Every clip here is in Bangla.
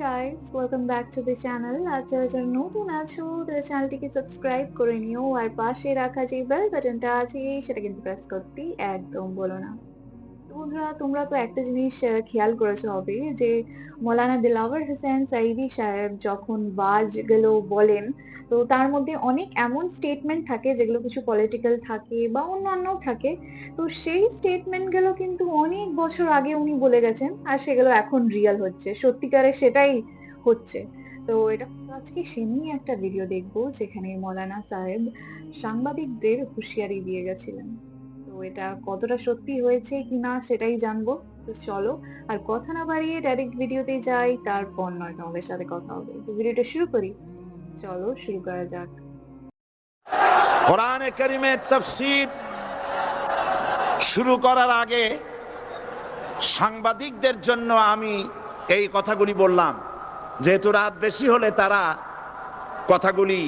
Guys welcome back to the channel আর যারা যারা নতুন আছো, তারা চ্যানেলটিকে সাবস্ক্রাইব করে নিও, আর পাশে রাখা যে বেল বাটনটা আছে, সেটা কিন্তু প্রেস করতে একদম বলো না। বন্ধুরা, তোমরা তো একটা জিনিস খেয়াল করেছ হবে যে, মৌলানা দিলাওয়ার হোসেন সাইদি সাহেব যখন বাজ গেলো বলেন, তো তার মধ্যে অনেক এমন স্টেটমেন্ট থাকে যেগুলো কিছু পলিটিক্যাল থাকে বা অন্যান্য থাকে। তো সেই স্টেটমেন্টগুলো কিন্তু অনেক বছর আগে উনি বলে গেছেন আর সেগুলো এখন রিয়েল হচ্ছে। সত্যিকারে সেটাই হচ্ছে। তো এটা আজকে সে নিয়ে একটা ভিডিও দেখব যেখানে মৌলানা সাহেব সাংবাদিকদের হুঁশিয়ারি দিয়ে গেছিলেন। এটা কতটা সত্যি হয়েছে কিনা সেটাই জানব। তো চলো, আর কথা না বাড়িয়ে ডাইরেক্ট ভিডিওতে যাই, তারপর নয় তোমাদের সাথে কথা হবে। তো ভিডিওটা শুরু করি। চলো, শুরু করা যাক। কোরআনে করিমের তফসির শুরু করার আগে সাংবাদিকদের জন্য আমি এই কথাগুলি বললাম। যেহেতু রাত বেশি হলে তারা কথাগুলি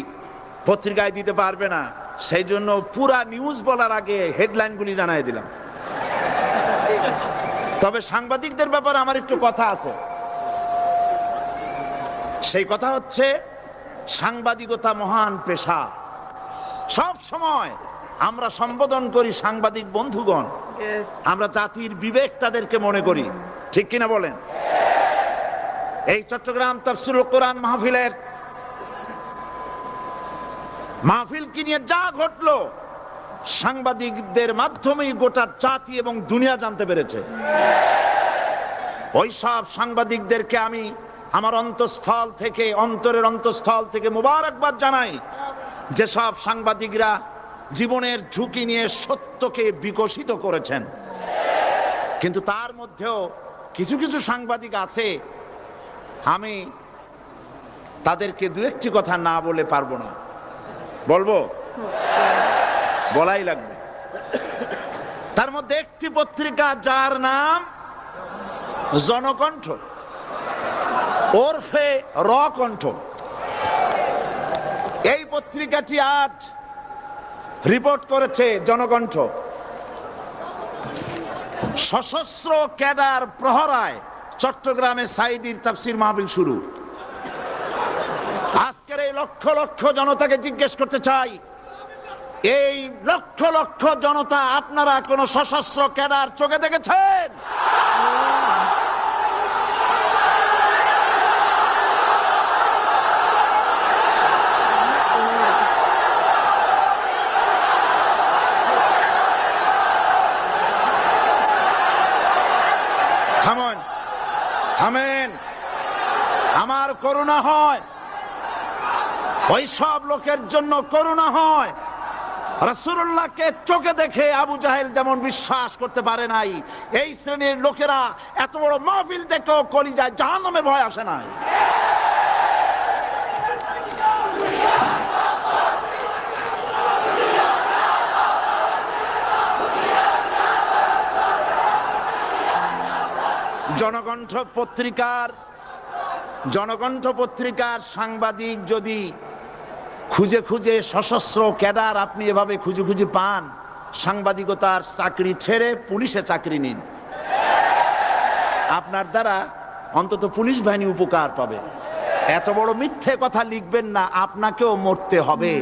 পত্রিকায় দিতে পারবে না। সেই জন্য পুরা নিউজ বলার আগে হেডলাইনগুলি জানাই দিলাম। তবে সাংবাদিকদের ব্যাপারে আমার একটু কথা আছে। সেই কথা হচ্ছে, সাংবাদিকতা মহান পেশা। সব সময় আমরা সম্বোধন করি সাংবাদিক বন্ধুগণ। আমরা জাতির বিবেক তাদেরকে মনে করি। ঠিক কিনা বলেন? এই চট্টগ্রাম তফসিল কোরআন মাহফিলের মাহফিল কি নিয়ে যা ঘটলো, সাংবাদিকদের মাধ্যমেই গোটা জাতি এবং দুনিয়া জানতে পেরেছে। ওই সব সাংবাদিকদেরকে আমি আমার অন্তঃস্থল থেকে, অন্তরের অন্তঃস্থল থেকে মুবারকবাদ জানাই যেসব সাংবাদিকরা জীবনের ঝুঁকি নিয়ে সত্যকে বিকশিত করেছেন। কিন্তু তার মধ্যেও কিছু কিছু সাংবাদিক আছে, আমি তাদেরকে দু একটি কথা না বলে পারব না। বলব? বলাই লাগবে। তার মধ্যে একটি পত্রিকা যার নাম জনকণ্ঠ। ওরফে র কণ্ঠ এই পত্রিকাটি আজ রিপোর্ট করেছে জনকণ্ঠ। সশস্ত্র ক্যাডার প্রহরায় চট্টগ্রামে সাইদির তাফসির মাহবিল শুরু। লক্ষ লক্ষ জনতাকে জিজ্ঞেস করতে চাই, এই লক্ষ লক্ষ জনতা আপনারা কোন সশস্ত্র ক্যাডার চোখে দেখেছেন? থামন। আমার করুণা হয়। ওই সব লোকের জন্য করুণা হয়। রাসূলুল্লাহকে চোখে দেখে আবু জাহেল যেমন বিশ্বাস করতে পারে নাই, এই শ্রেণির লোকেরা এত বড় মাহফিল দেখেও কলিজায় জাহান্নামের ভয় আসে নাই। জনকণ্ঠ পত্রিকার জনকণ্ঠ পত্রিকার সাংবাদিক যদি খুঁজে খুঁজে সশস্ত্র ক্যাডার আপনি এভাবে খুঁজে খুঁজে পান, সাংবাদিকতার চাকরি ছেড়ে পুলিশে চাকরি নিন। আপনার দ্বারা অন্তত পুলিশ বাহিনী উপকার পাবে। এত বড় মিথ্যে কথা লিখবেন না, আপনাকেও মরতে হবে।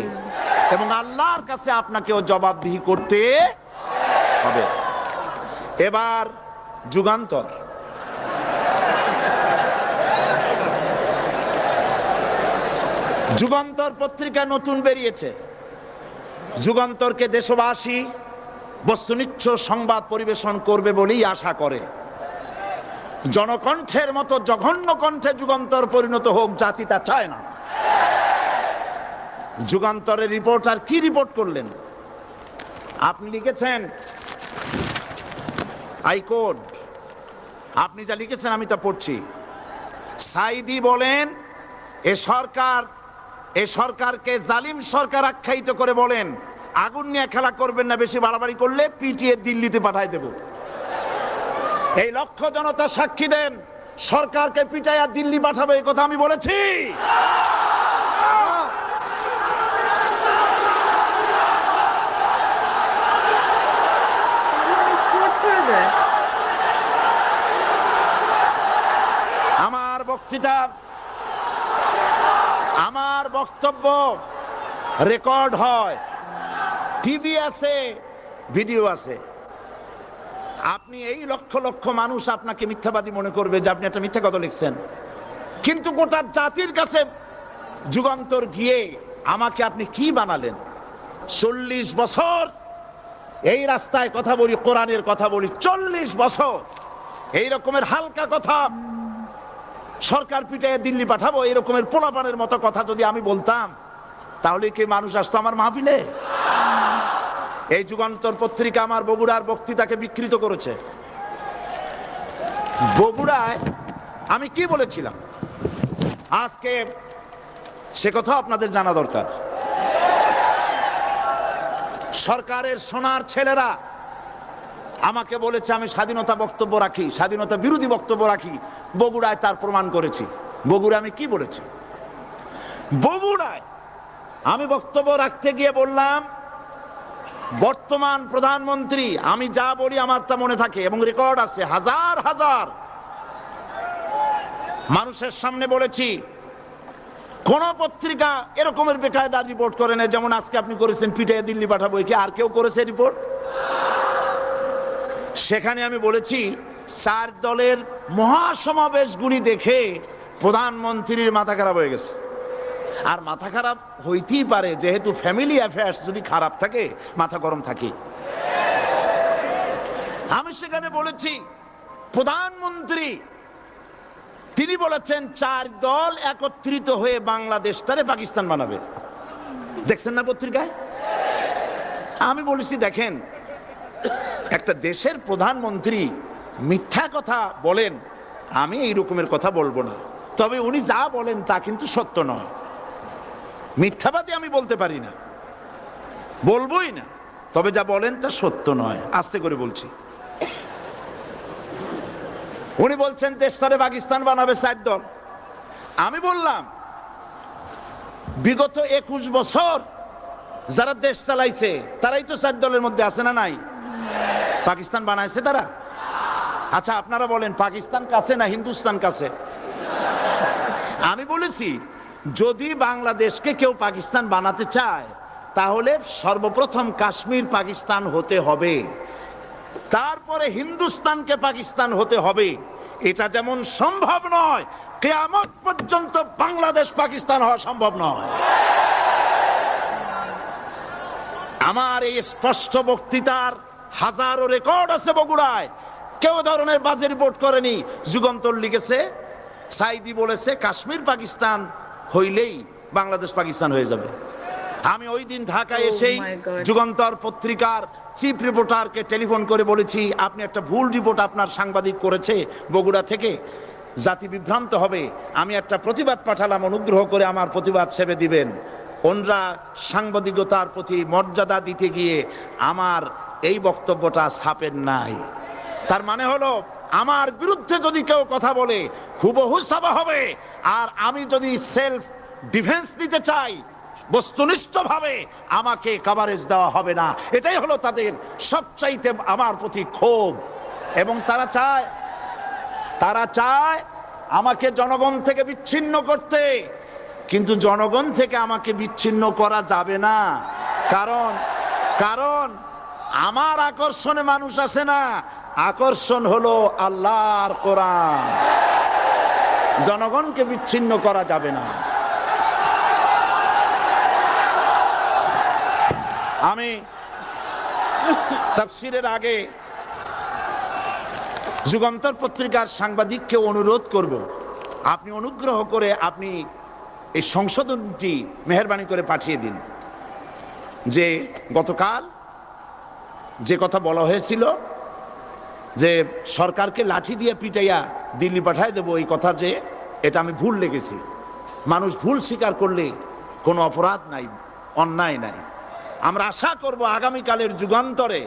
এবং আল্লাহর কাছে আপনাকেও জবাবদিহি করতে হবে। এবার যুগান্তর। যুগান্তর পত্রিকা নতুন বেরিয়েছে। যুগান্তরকে দেশবাসী বস্তুনিচ্ছ সংবাদ পরিবেশন করবে বলেই আশা করে। জনকণ্ঠের মতো জঘন্য কণ্ঠে যুগান্তর পরিণত হোক জাতি তা চায় না। যুগান্তরের রিপোর্টার কি রিপোর্ট করলেন? আপনি লিখেছেন হাইকোর্ট আপনি যা লিখেছেন আমি তা পড়ছি। সাইদি বলেন, এ সরকার এ সরকারকে জালিম সরকার আখ্যায়িত করে বলেন, আগুন নিয়ে খেলা করবেন না, বেশি বাড়াবাড়ি করলে পিটিয়ে দিল্লিতে পাঠাই দেব। এই লক্ষ জনতা সাক্ষী দেন, সরকারকে পিটাইয়া দিল্লি পাঠাবে এই কথা আমি বলেছি। আমার বক্তৃতা বক্তব্য রেকর্ড হয়। টিভি আছে, ভিডিও আছে। আপনি এই লক্ষ লক্ষ মানুষ আপনাকে মিথ্যাবাদী মনে করবে যে আপনি একটা মিথ্যা কথা লিখছেন। কিন্তু গোটা জাতির কাছে যুগান্তর গিয়ে আমাকে আপনি কি বানালেন? চল্লিশ বছর এই রাস্তায় কথা বলি, কোরআনের কথা বলি, চল্লিশ বছর। এই রকমের হালকা কথা সরকার পিটায় দিল্লি পাঠাবো, এরকমের রকমের পোলাপানের মতো কথা যদি আমি বলতাম, তাহলে কি মানুষ আসতো আমার মাহফিলে? এই যুগান্তর পত্রিকা আমার বগুড়ার বক্তৃতাকে বিকৃত করেছে। বগুড়ায় আমি কি বলেছিলাম? আজকে সে কথা আপনাদের জানা দরকার। সরকারের সোনার ছেলেরা আমাকে বলেছে, আমি স্বাধীনতা বক্তব্য রাখি, স্বাধীনতা বিরোধী বক্তব্য রাখি। বগুড়ায় তার প্রমাণ করেছি। বগুড়া আমি কি বলেছি? বগুড়ায় আমি বক্তব্য রাখতে গিয়ে বললাম, বর্তমান প্রধানমন্ত্রী, আমি যা বলি আমার তা মনে থাকে এবং রেকর্ড আছে, হাজার হাজার। মানুষের সামনে বলেছি, কোন পত্রিকা এরকমের বেকায়দা রিপোর্ট করে না যেমন আজকে আপনি করেছেন পিঠে দিল্লি পাঠাবো কি আর কেউ করেছে রিপোর্ট? সেখানে আমি বলেছি চার দলের মহাসমাবেশগুলি দেখে প্রধানমন্ত্রীর মাথা খারাপ হয়ে গেছে। আর মাথা খারাপ হইতেই পারে, যেহেতু ফ্যামিলি অ্যাফেয়ার্স যদি খারাপ থাকে, মাথা গরম থাকে আমি সেখানে বলেছি, প্রধানমন্ত্রী, তিনি বলেছেন, চার দল একত্রিত হয়ে বাংলাদেশটারে পাকিস্তান বানাবে। দেখছেন না পত্রিকায়? আমি বলেছি, দেখেন একটা দেশের প্রধানমন্ত্রী মিথ্যা কথা বলেন, আমি এই রকমের কথা বলব না। তবে উনি যা বলেন তা কিন্তু সত্য নয়। মিথ্যাবাদী আমি বলতে পারি না। বলবোই না। তবে যা বলেন তা সত্য নয়। আস্তে করে বলছি। উনি বলছেন দেশটারে পাকিস্তান বানাবে চার দল। আমি বললাম, বিগত একুশ বছর যারা দেশ চালাইছে, তারাই তো চার দলের মধ্যে আছে না নাই? পাকিস্তান বানাইছে তারা? আচ্ছা আপনারা বলেন, পাকিস্তান কাছে না হিন্দুস্তান কাছে? আমি বলেছি, যদি বাংলাদেশকে কেউ পাকিস্তান বানাতে চায়, তাহলে সর্বপ্রথম কাশ্মীর পাকিস্তান হতে হবে। তারপরে হিন্দুস্তানকে পাকিস্তান হতে হবে। এটা যেমন সম্ভব নয়, কেয়ামত পর্যন্ত বাংলাদেশ পাকিস্তান হওয়া সম্ভব নয়। আমার এই স্পষ্ট বক্তৃতার হাজারো রেকর্ড আছে বগুড়ায়। কেউ ধরনের বাজে রিপোর্ট করেনি। যুগান্তর লিখেছে সাইদি বলেছে কাশ্মীর পাকিস্তান হইলেই বাংলাদেশ পাকিস্তান হয়ে যাবে। আমি ওই দিন ঢাকায় Oh এসেই যুগান্তর পত্রিকার চিফ রিপোর্টারকে টেলিফোন করে বলেছি আপনি একটা ভুল রিপোর্ট আপনার সাংবাদিক করেছে বগুড়া থেকে। জাতি বিভ্রান্ত হবে। আমি একটা প্রতিবাদ পাঠালাম অনুগ্রহ করে আমার প্রতিবাদ সেবে দিবেন। ওনরা সাংবাদিকতার প্রতি মর্যাদা দিতে গিয়ে আমার এই বক্তব্যটা ছাপেন নাই। তার মানে হলো, আমার বিরুদ্ধে যদি কেউ কথা বলে, হুবহু সাবা হবে। আর আমি যদি সেলফ ডিফেন্স দিতে চাই, বস্তুনিষ্ঠভাবে আমাকে কাভারেজ দেওয়া হবে না। এটাই হলো তাদের সবচাইতে আমার প্রতি ক্ষোভ। এবং তারা চায় তারা চায় আমাকে জনগণ থেকে বিচ্ছিন্ন করতে। কিন্তু জনগণ থেকে আমাকে বিচ্ছিন্ন করা যাবে না। কারণ কারণ আমার আকর্ষণে মানুষ আসে না, আকর্ষণ হলো আল্লাহর কোরআন। জনগণকে বিচ্ছিন্ন করা যাবে না। আমি তাফসিরের আগে যুগান্তর পত্রিকার সাংবাদিককে অনুরোধ করব, আপনি অনুগ্রহ করে আপনি এই সংশোধনটি মেহরবানি করে পাঠিয়ে দিন যে গতকাল যে কথা বলা হয়েছিল যে সরকারকে লাঠি দিয়ে পিটাইয়া দিল্লি পাঠায় দেবো, এই কথা যে এটা আমি ভুল লেগেছি মানুষ ভুল স্বীকার করলে কোনো অপরাধ নাই, অন্যায় নাই। আমরা আশা করব আগামীকালের যুগান্তরে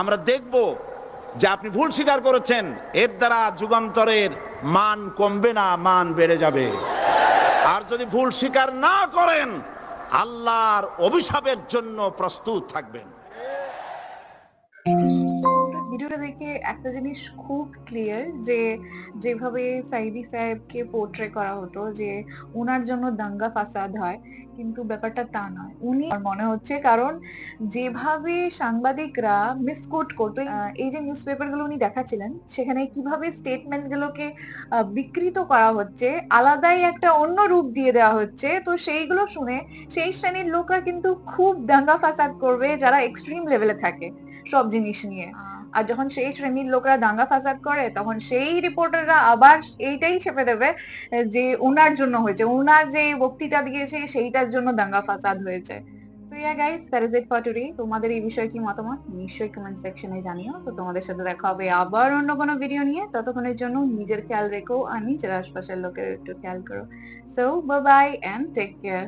আমরা দেখব যে আপনি ভুল স্বীকার করেছেন, এর দ্বারা যুগান্তরের মান কমবে না, মান বেড়ে যাবে। আর যদি ভুল স্বীকার না করেন, আল্লাহর অভিশাপের জন্য প্রস্তুত থাকবেন। ভিডিওটা দেখে একটা জিনিস খুব ক্লিয়ার যে যেভাবে সাইদি সাহেবকে পোর্ট্রে করা হতো যে ওনার জন্য দাঙ্গা ফাসাদ হয়, কিন্তু ব্যাপারটা তা নয়। উনি মনে হচ্ছে কারণ যেভাবে সাংবাদিকরা মিসকোট করতো এই যে নিউজ পেপারগুলো উনি দেখাচ্ছিলেন, সেখানে কীভাবে স্টেটমেন্ট গুলোকে বিকৃত করা হচ্ছে, আলাদাই একটা অন্য রূপ দিয়ে দেওয়া হচ্ছে, তো সেইগুলো শুনে সেই শ্রেণির লোকরা কিন্তু খুব দাঙ্গা ফাসাদ করবে যারা এক্সট্রিম লেভেলে থাকে সব জিনিস নিয়ে। আর যখন সেই শ্রেণির লোকরা দাঙ্গা ফাসাদ করে, তখন সেই রিপোর্টাররা আবার এইটাই ছেপে দেবে, যে ওনার জন্য হয়েছে। ওনার যে বক্তৃতা দিয়েছে, সেইটার জন্য দাঙ্গা ফাসাদ হয়েছে। তো yeah guys that is it for today তোমাদের এই বিষয়ে কি মতামত? নিশ্চয়ই কমেন্ট সেকশনে জানিও। তো তোমাদের সাথে দেখা হবে আবার অন্য কোনো ভিডিও নিয়ে। ততক্ষণের জন্য নিজের খেয়াল রেখো আর নিজের আশপাশের লোকের একটু খেয়াল করো। So bye bye and take care